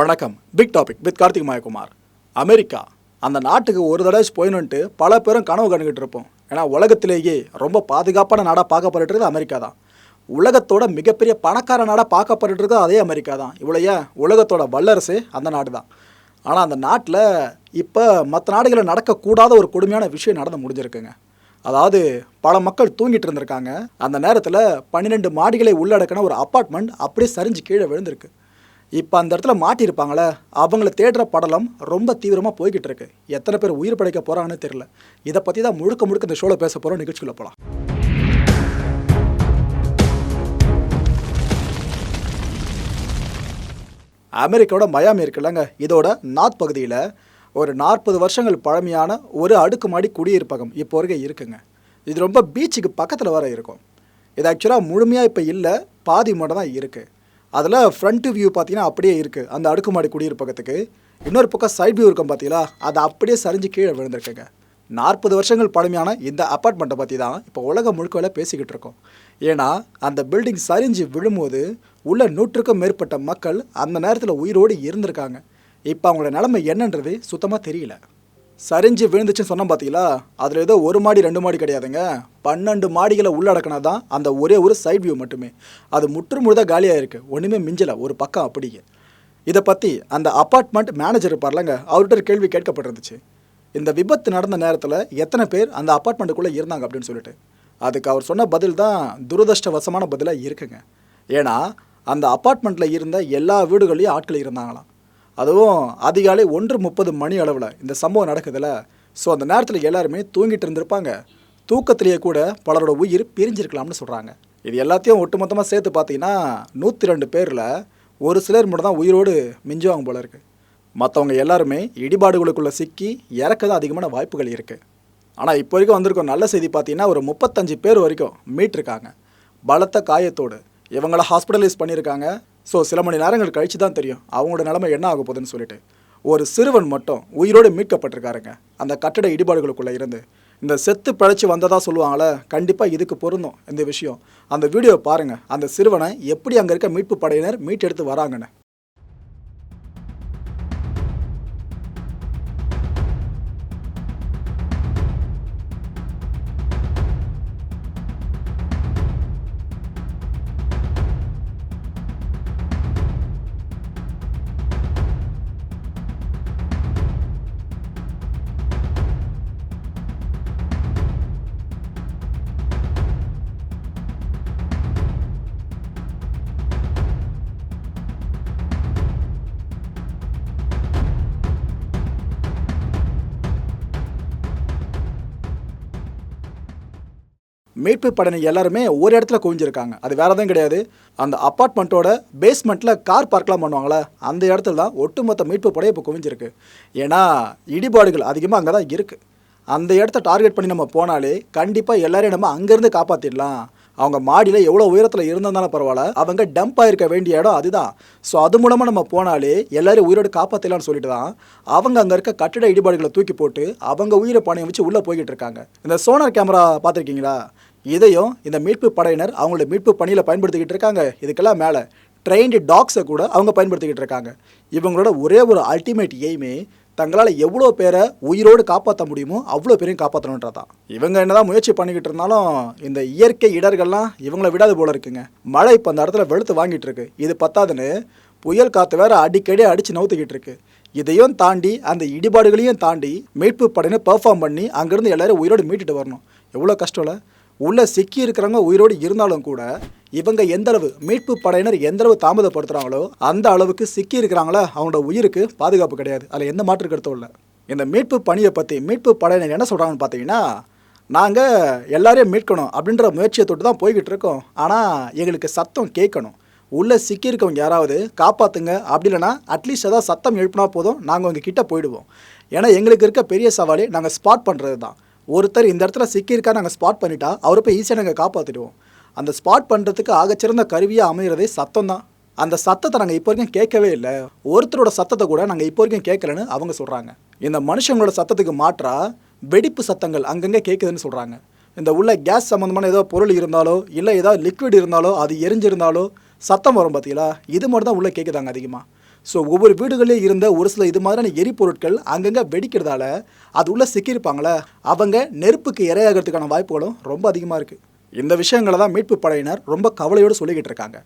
வணக்கம். Big topic with Karthik Mayakumar. America. அந்த நாட்டுக்கு ஒரு தடவை போயினுன்ட்டு பல பேரும் கனவு கண்டுகிட்டு இருப்போம். ஏன்னா உலகத்திலேயே ரொம்ப பாதுகாப்பான நாடாக பார்க்கப்பட்டுருக்குது அமெரிக்கா தான். உலகத்தோட மிகப்பெரிய பணக்கார நாடாக பார்க்கப்பட்டுருக்குது அதே அமெரிக்கா தான். இவ்வளைய உலகத்தோட வல்லரசு அந்த நாடு தான். ஆனால் அந்த நாட்டில் இப்போ மற்ற நாடுகளில் நடக்கக்கூடாத ஒரு கொடுமையான விஷயம் நடந்து முடிஞ்சிருக்குங்க. அதாவது பல மக்கள் தூங்கிட்டு இருந்திருக்காங்க. அந்த நேரத்தில் பன்னிரெண்டு மாடிகளை உள்ளடக்கின ஒரு அப்பார்ட்மெண்ட் அப்படியே சரிஞ்சு கீழே விழுந்திருக்கு. இப்போ அந்த இடத்துல மாட்டியிருப்பாங்களே அவங்கள தேடுற படலம் ரொம்ப தீவிரமாக போய்கிட்டு இருக்கு எத்தனை பேர் உயிர் படைக்க போகிறாங்கன்னு தெரியல. இதை பற்றி தான் முழுக்க முழுக்க இந்த ஷோவில் பேச போகிறோம் நிகழ்ச்சியில் போகலாம் அமெரிக்காவோட மயாமி இருக்குல்லங்க. இதோட நார்த் பகுதியில் ஒரு நாற்பது வருஷங்கள் பழமையான ஒரு அடுக்குமாடி குடியிருப்பகம் இப்போ வரைக்கும் இருக்குங்க. இது ரொம்ப பீச்சுக்கு பக்கத்தில் வர இருக்கும். இது ஆக்சுவலாக முழுமையாக இப்போ இல்லை பாதி மட்டும் தான் இருக்குது அதில் ஃப்ரண்ட் வியூ பார்த்தீங்கன்னா அப்படியே இருக்குது அந்த அடுக்குமாடி குடியிருப்பகத்துக்கு இன்னொரு பக்கம் சைட் வியூ இருக்கும் பார்த்தீங்களா அது அப்படியே சரிஞ்சு கீழே விழுந்திருக்குங்க. நாற்பது வருஷங்கள் பழமையான இந்த அப்பார்ட்மெண்ட்டை பற்றி தான் இப்போ உலகம் முழுக்க பேசிக்கிட்டு இருக்கோம். ஏன்னா அந்த பில்டிங் சரிஞ்சு விழும்போது உள்ள நூற்றுக்கும் மேற்பட்ட மக்கள் அந்த நேரத்தில் உயிரோடு இருந்திருக்காங்க. இப்போ அவங்களோட நிலைமை என்னன்றது சுத்தமாக தெரியல. சரிஞ்சு விழுந்துச்சுன்னு சொன்னோம் பார்த்தீங்களா அதில் ஏதோ ஒரு மாடி ரெண்டு மாடி கிடையாதுங்க. பன்னெண்டு மாடிகளை உள்ளடக்கினா தான் அந்த ஒரே ஒரு சைட் வியூ மட்டுமே. அது முற்று முழுதாக காலியாக இருக்குது ஒன்றுமே மிஞ்சலை. ஒரு பக்கம் அப்படியே. இதை பற்றி அந்த அப்பார்ட்மெண்ட் மேனேஜர் இருப்பார்லங்க அவர்கிட்ட ஒரு கேள்வி கேட்கப்பட்டிருந்துச்சு. இந்த விபத்து நடந்த நேரத்தில் எத்தனை பேர் அந்த அப்பார்ட்மெண்ட்டுக்குள்ளே இருந்தாங்க அப்படின்னு சொல்லிட்டு. அதுக்கு அவர் சொன்ன பதில் தான் துரதிருஷ்டவசமான பதிலாக இருக்குங்க. ஏன்னா அந்த அப்பார்ட்மெண்ட்டில் இருந்த எல்லா வீடுகள்லேயும் ஆட்கள் இருந்தாங்களாம். அதுவும் அதிகாலை ஒன்று முப்பது மணி அளவில் இந்த சம்பவம் நடக்குதுல்ல ஸோ அந்த நேரத்தில் எல்லாருமே தூங்கிட்டு இருந்திருப்பாங்க. தூக்கத்திலேயே கூட பலரோட உயிர் பிரிஞ்சிருக்கலாம்னு சொல்கிறாங்க இது எல்லாத்தையும் ஒட்டுமொத்தமாக சேர்த்து பார்த்தீங்கன்னா நூற்றி ரெண்டு பேரில் ஒரு சிலர் மட்டும் தான் உயிரோடு மிஞ்சுவாங்க போல இருக்குது மற்றவங்க எல்லாருமே இடிபாடுகளுக்குள்ளே சிக்கி இறக்க தான் அதிகமான வாய்ப்புகள் இருக்குது ஆனால் இப்போ வரைக்கும் வந்திருக்கோம் நல்ல செய்தி பார்த்தீங்கன்னா ஒரு முப்பத்தஞ்சு பேர் வரைக்கும் மீட்டிருக்காங்க. பலத்த காயத்தோடு. இவங்கள ஹாஸ்பிட்டலைஸ் பண்ணியிருக்காங்க. ஸோ சில மணி நேரங்கள் கழித்து தான் தெரியும் அவங்களோட நிலைமை என்ன ஆக போகுதுன்னு சொல்லிட்டு. ஒரு சிறுவன் மட்டும் உயிரோடு மீட்கப்பட்டிருக்காருங்க. அந்த கட்டட இடிபாடுகளுக்குள்ளே இருந்து. இந்த செத்து பிழைச்சி வந்ததாக சொல்லுவாங்களே கண்டிப்பாக இதுக்கு பொருந்தும் இந்த விஷயம். அந்த வீடியோ பாருங்கள் அந்த சிறுவனை எப்படி அங்கே இருக்க மீட்பு படையினர் மீட்டெடுத்து வராங்கன்னு. மீட்பு படையினர் எல்லாருமே ஒரு இடத்துல குவிஞ்சிருக்காங்க. அது வேறு எதுவும் கிடையாது. அந்த அப்பார்ட்மெண்ட்டோட பேஸ்மெண்ட்டில் கார் பார்க்கலாம் பண்ணுவாங்களே அந்த இடத்துல தான் ஒட்டுமொத்த மீட்பு படை இப்போ குவிஞ்சிருக்கு. ஏன்னா இடிபாடுகள் அதிகமாக அங்கே தான் இருக்குது அந்த இடத்த டார்கெட் பண்ணி நம்ம போனாலே கண்டிப்பாக எல்லாரையும் நம்ம அங்கேருந்து காப்பாற்றிடலாம் அவங்க மாடியில் எவ்வளோ உயரத்தில் இருந்தாலும் பரவாயில்ல அவங்க டம்ப் ஆயிருக்க வேண்டிய இடம் அதுதான். ஸோ அது மூலமாக நம்ம போனாலே எல்லாரையும் உயிரோடு காப்பாற்றலாம்னு சொல்லிட்டு தான் அவங்க அங்கே இருக்க கட்டிட இடிபாடுகளை தூக்கி போட்டு அவங்க உயிரை பணையம் வச்சு உள்ளே போய்கிட்டு இருக்காங்க. இந்த சோனார் கேமரா பார்த்துருக்கீங்களா? இதையும் இந்த மீட்பு படையினர் அவங்களோட மீட்பு பணியில் பயன்படுத்திக்கிட்டு இருக்காங்க. இதுக்கெல்லாம் மேலே ட்ரெயின்டு டாக்ஸை கூட அவங்க பயன்படுத்திக்கிட்டு இருக்காங்க. இவங்களோட ஒரே ஒரு அல்டிமேட் எய்மே தங்களால் எவ்வளோ பேரை உயிரோடு காப்பாற்ற முடியுமோ அவ்வளோ பேரையும் காப்பாற்றணுன்றதான் இவங்க என்னதான் முயற்சி பண்ணிக்கிட்டு இருந்தாலும் இந்த இயற்கை இடர்கள்லாம் இவங்கள விடாது போல இருக்குங்க. மழை இப்போ அந்த இடத்துல வெளுத்து வாங்கிட்டு இருக்கு. இது பத்தாதுன்னு புயல் காற்று வேற அடிக்கடி அடித்து நவுத்துக்கிட்டு இருக்கு. இதையும் தாண்டி அந்த இடிபாடுகளையும் தாண்டி மீட்பு படையினை பெர்ஃபார்ம் பண்ணி அங்கேருந்து எல்லாரும் உயிரோடு மீட்டுட்டு வரணும். எவ்வளோ கஷ்டம் இல்லை உள்ளே சிக்கி இருக்கிறவங்க உயிரோடு இருந்தாலும் கூட இவங்க எந்த அளவு மீட்பு படையினர் எந்த அளவு தாமதப்படுத்துகிறாங்களோ அந்த அளவுக்கு சிக்கி இருக்கிறாங்களா அவங்களோட உயிருக்கு பாதுகாப்பு கிடையாது. அதில் எந்த மாற்று கருத்தும் இல்லை. இந்த மீட்பு பணியை பற்றி மீட்பு படையினர் என்ன சொல்கிறாங்கன்னு பார்த்தீங்கன்னா நாங்கள் எல்லாரையும் மீட்கணும் அப்படின்ற முயற்சியை தொட்டு தான் போய்கிட்டு இருக்கோம். ஆனால் எங்களுக்கு சத்தம் கேட்கணும். உள்ளே சிக்கியிருக்கவங்க யாராவது காப்பாற்றுங்க அப்படி இல்லைன்னா அட்லீஸ்ட் ஏதாவது சத்தம் எழுப்பினா போதும். நாங்கள் உங்கள் கிட்டே போயிடுவோம். ஏன்னா எங்களுக்கு இருக்க பெரிய சவாலே நாங்கள் ஸ்பாட் பண்ணுறது தான் ஒருத்தர் இந்த இடத்துல சிக்கியிருக்கா நாங்கள் ஸ்பாட் பண்ணிட்டா அவரை போய் ஈஸியாக நாங்கள் காப்பாற்றிடுவோம் அந்த ஸ்பாட் பண்ணுறதுக்கு ஆகச்சிறந்த கருவியாக அமைகிறதே சத்தம் தான் அந்த சத்தத்தை நாங்கள் இப்போ வரைக்கும் கேட்கவே இல்லை. ஒருத்தரோட சத்தத்தை கூட நாங்கள் இப்போ வரைக்கும் கேட்கலன்னு அவங்க சொல்கிறாங்க இந்த மனுஷங்களோட சத்தத்துக்கு மாற்றா வெடிப்பு சத்தங்கள் அங்கங்கே கேட்குதுன்னு சொல்கிறாங்க இந்த உள்ள கேஸ் சம்மந்தமான ஏதோ பொருள் இருந்தாலோ இல்லை ஏதாவது லிக்விட் இருந்தாலோ அது எரிஞ்சிருந்தாலோ சத்தம் வரும் பார்த்தீங்களா இது மட்டும் தான் உள்ளே கேட்குதாங்க அதிகமாக ஸோ ஒவ்வொரு வீடுகளிலே இருந்த ஒரு சில இது மாதிரியான எரிபொருட்கள் அங்கங்கே வெடிக்கிறதால அது உள்ளே சிக்கியிருப்பாங்களே அவங்க நெருப்புக்கு இரையாகிறதுக்கான வாய்ப்புகளும் ரொம்ப அதிகமாக இருக்குது இந்த விஷயங்களை தான் மீட்பு படையினர் ரொம்ப கவலையோடு சொல்லிக்கிட்டு இருக்காங்க.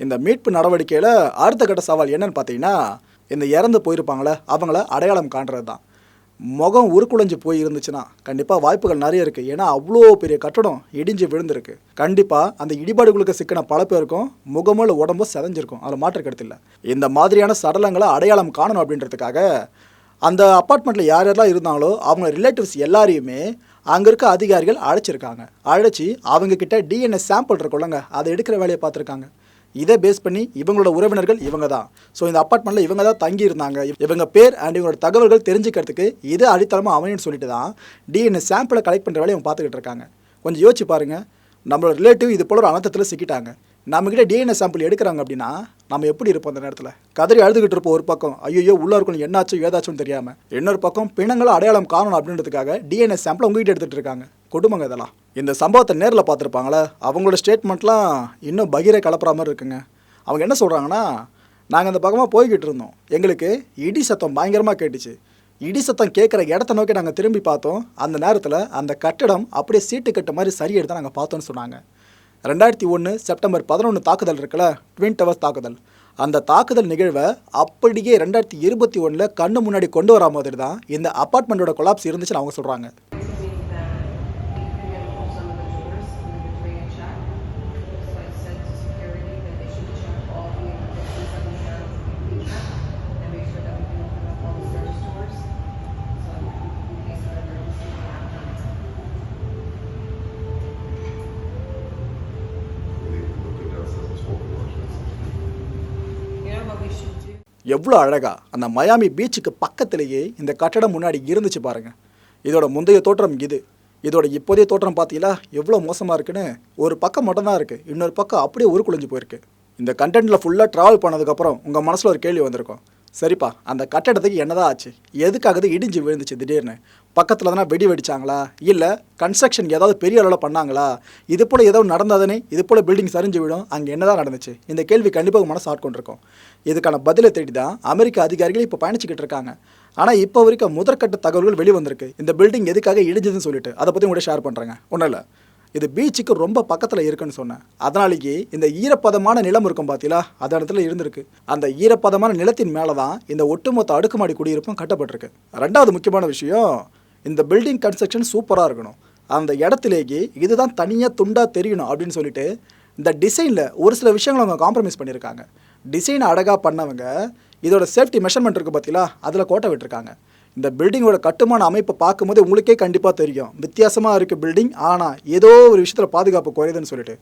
இந்த மீட்பு நடவடிக்கையில் அடுத்த கட்ட சவால் என்னன்னு பார்த்தீங்கன்னா இந்த இறந்து போயிருப்பாங்களே அவங்கள அடையாளம் காண்றது தான். முகம் உருக்குலைஞ்சு போய் இருந்துச்சுன்னா கண்டிப்பாக வாய்ப்புகள் நிறைய இருக்குது ஏன்னா அவ்வளோ பெரிய கட்டடம் இடிஞ்சு விழுந்திருக்கு. கண்டிப்பாக அந்த இடிபாடுகளுக்கு சிக்கின பல பேருக்கும் முகமோ உடம்போ செதஞ்சிருக்கும். அதில் மாற்று இல்லை. இந்த மாதிரியான சடலங்களை அடையாளம் காணணும் அப்படின்றதுக்காக அந்த அப்பார்ட்மெண்ட்டில் யார் யாரெல்லாம் இருந்தாங்களோ அவங்க ரிலேட்டிவ்ஸ் எல்லாரையுமே அங்கே இருக்க அதிகாரிகள் அழைச்சிருக்காங்க. அழைச்சி அவங்க கிட்ட டிஎன்ஏ சாம்பிள் இருக்குல்லங்க அதை எடுக்கிற வேலையை பார்த்துருக்காங்க. இதை பேஸ் பண்ணி இவங்களோட உறவினர்கள் இவங்க தான். ஸோ இந்த அப்பார்ட்மெண்ட்டில் இவங்க தான் தங்கி இருந்தாங்க இவங்க பேர் அண்ட் இவங்களோட தகவல்கள் தெரிஞ்சுக்கிறதுக்கு இது அடித்தளமாக அமையும்னு சொல்லிட்டு தான் டிஎன்ஏ சாம்பிளை கலெக்ட் பண்ணுற வேலையை அவங்க பார்த்துக்கிட்டு இருக்காங்க. கொஞ்சம் யோசிச்சு பாருங்கள் நம்மளோட ரிலேட்டிவ் இது போல ஒரு அனர்த்தத்தில் சிக்கிட்டாங்க. நம்மக்கிட்ட டிஎன்ஏ சாம்பிள் எடுக்கிறாங்க அப்படின்னா நம்ம எப்படி இருப்போம் அந்த நேரத்தில்? கதறி அழுதுகிட்டு இருப்போம் ஒரு பக்கம். ஐயோ உள்ள இருக்கணும் என்னாச்சும் ஏதாச்சும் தெரியாமல் இன்னொரு பக்கம் பிணங்களை அடையாளம் காணணும் அப்படின்றதுக்காக டிஎன்ஏ சாம்பிள் உங்ககிட்ட எடுத்துகிட்டு இருக்காங்க. கொடுமைங்க இதெல்லாம். இந்த சம்பவத்தை நேரில் பார்த்துருப்பாங்களே அவங்களோட ஸ்டேட்மெண்ட்லாம் இன்னும் பகிர கலப்புற மாதிரி இருக்குங்க. அவங்க என்ன சொல்கிறாங்கன்னா நாங்கள் அந்த பக்கமாக போய்கிட்டு இருந்தோம். எங்களுக்கு இடி சத்தம் பயங்கரமாக கேட்டுச்சு. இடி சத்தம் கேட்குற இடத்த நோக்கி நாங்கள் திரும்பி பார்த்தோம். அந்த நேரத்தில் அந்த கட்டடம் அப்படியே சீட்டு கட்ட மாதிரி சரி எடுத்து நாங்கள் பார்த்தோன்னு சொன்னாங்க. ரெண்டாயிரத்தி ஒன்று செப்டம்பர் பதினொன்று தாக்குதல் இருக்குல்ல ட்வின் டவர்ஸ் தாக்குதல். அந்த தாக்குதல் நிகழ்வை அப்படியே ரெண்டாயிரத்தி இருபத்தி ஒன்றில் கண்ணு முன்னாடி கொண்டு வரா மாதிரி தான் இந்த அப்பார்ட்மெண்ட்டோட கொலாப்ஸ் இருந்துச்சுன்னு அவங்க சொல்கிறாங்க எவ்வளோ அழகாக அந்த மயாமி பீச்சுக்கு பக்கத்திலேயே இந்த கட்டடம் முன்னாடி இருந்துச்சு பாருங்கள் இதோட முந்தைய தோற்றம் இது. இதோட இப்போதைய தோற்றம் பார்த்தீங்களா எவ்வளோ மோசமாக இருக்குன்னு ஒரு பக்கம் மட்டும்தான் இருக்குது இன்னொரு பக்கம் அப்படியே உருக்குலைஞ்சு போயிருக்கு. இந்த கண்டென்ட்டில் ஃபுல்லாக ட்ராவல் பண்ணதுக்கப்புறம் உங்கள் மனசில் ஒரு கேள்வி வந்திருக்கும். சரிப்பா அந்த கட்டடத்துக்கு என்னதான் ஆச்சு? எதுக்காகது இடிஞ்சு விழுந்துச்சு திடீர்னு? பக்கத்தில் தானே வெடி வெடிச்சாங்களா? இல்லை கன்ஸ்ட்ரக்ஷன் ஏதாவது பெரிய அளவில் பண்ணாங்களா? இது போல் ஏதோ நடந்தாதானே இது போல் பில்டிங் சரிஞ்சு விடும் அங்கே என்னதான் நடந்துச்சு? இந்த கேள்வி கண்டிப்பாக மனசு ஆட்கொண்டிருக்கும் இதுக்கான பதிலை தேடி தான் அமெரிக்க அதிகாரிகள் இப்போ பயணிச்சுக்கிட்டு இருக்காங்க. ஆனால் இப்போ வரைக்கும் முதற்கட்ட தகவல்கள் வெளிவந்திருக்கு. இந்த பில்டிங் எதுக்காக இடிஞ்சதுன்னு சொல்லிட்டு. அதை பற்றி உங்கள்கிட்ட ஷேர் பண்ணுறேங்க ஒன்றும் இல்லை. இது பீச்சுக்கு ரொம்ப பக்கத்தில் இருக்குன்னு சொன்னேன். அதனாலேயே இந்த ஈரப்பதமான நிலம் இருக்கும் பார்த்தீங்களா அந்த இடத்துல இருந்திருக்கு. அந்த ஈரப்பதமான நிலத்தின் மேலே தான் இந்த ஒட்டுமொத்த அடுக்குமாடி குடியிருப்பும் கட்டப்பட்டிருக்கு. ரெண்டாவது முக்கியமான விஷயம் இந்த பில்டிங் கன்ஸ்ட்ரக்ஷன் சூப்பராக இருக்கணும். அந்த இடத்துலேயே இதுதான் தனியாக துண்டாக தெரியணும் அப்படின்னு சொல்லிட்டு இந்த டிசைனில் ஒரு சில விஷயங்களை அவங்க காம்ப்ரமைஸ் பண்ணியிருக்காங்க. டிசைனை அழகாக பண்ணவங்க இதோட சேஃப்டி மெஷர்மெண்ட் இருக்குது பார்த்தீங்களா அதில் கோட்டை விட்டுருக்காங்க. இந்த பில்டிங்கோட கட்டுமான அமைப்பை பார்க்கும்போது உங்களுக்கே கண்டிப்பாக தெரியும். வித்தியாசமாக இருக்குது பில்டிங் ஆனால் ஏதோ ஒரு விஷயத்தில் பாதுகாப்பு குறையுதுன்னு சொல்லிட்டு.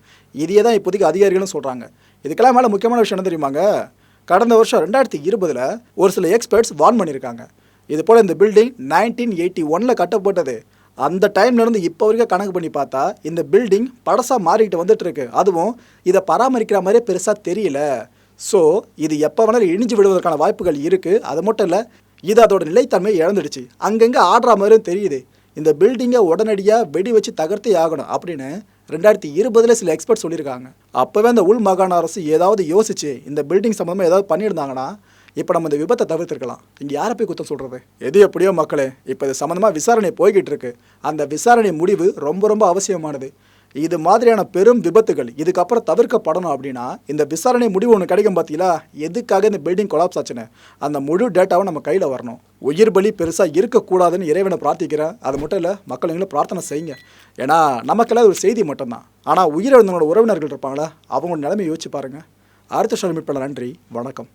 இதையே தான் இப்போதைக்கு அதிகாரிகளும் சொல்கிறாங்க இதுக்கெல்லாம் மேலே முக்கியமான விஷயம் என்ன தெரியுமாங்க? கடந்த வருஷம் ரெண்டாயிரத்தி இருபதில் ஒரு சில எக்ஸ்பர்ட்ஸ் வார்ன் பண்ணியிருக்காங்க இது போல் இந்த பில்டிங் நைன்டீன் எயிட்டி ஒனில் கட்டப்பட்டது. அந்த டைம்லேருந்து இப்போ வரைக்கும் கணக்கு பண்ணி பார்த்தா இந்த பில்டிங் படசாக மாறிக்கிட்டு வந்துட்டு இருக்கு. அதுவும் இதை பராமரிக்கிற மாதிரியே பெருசாக தெரியல. ஸோ இது எப்போ வேணாலும் இணிஞ்சு விடுவதற்கான வாய்ப்புகள் இருக்குது அது மட்டும் இல்லை இது அதோட நிலைத்தன்மை இழந்துடுச்சு. அங்கங்கே ஆடுற மாதிரியும் தெரியுது. இந்த பில்டிங்கை உடனடியாக வெடி வச்சு தகர்த்தே ஆகணும் அப்படின்னு ரெண்டாயிரத்தி இருபதுல சில எக்ஸ்பர்ட் சொல்லியிருக்காங்க. அப்போவே அந்த உள் மாகாண அரசு ஏதாவது யோசிச்சு இந்த பில்டிங் சம்மந்தமாக ஏதாவது பண்ணியிருந்தாங்கன்னா இப்போ நம்ம இந்த விபத்தை தவிர்த்திருக்கலாம். இங்கே யாரை போய் குத்தம் சொல்கிறது எது எப்படியோ மக்களே இப்போ இது சம்மந்தமாக விசாரணை போய்கிட்டு இருக்கு. அந்த விசாரணை முடிவு ரொம்ப ரொம்ப அவசியமானது. இது மாதிரியான பெரும் விபத்துகள். இதுக்கப்புறம் தவிர்க்கப்படணும் அப்படின்னா இந்த விசாரணை முடிவு ஒன்று கிடைக்கும் பார்த்தீங்களா எதுக்காக இந்த பில்டிங் கொலாப்ஸ் ஆச்சுன்னு. அந்த முழு டேட்டாவும் நம்ம கையில் வரணும். உயிர் பலி பெருசாக இருக்கக்கூடாதுன்னு இறைவனை பிரார்த்திக்கிறேன். அது மட்டும் இல்லை மக்கள் எங்களும் பிரார்த்தனை செய்யுங்க. ஏன்னா நமக்கெல்லாம் ஒரு செய்தி மட்டும்தான். ஆனால் உயிரிழந்தவங்களோட உறவினர்கள் இருப்பாங்களா? அவங்களோட நிலைமை யோசிச்சு பாருங்கள் அடுத்த ஷோ மீட் பண்ண நன்றி. வணக்கம்.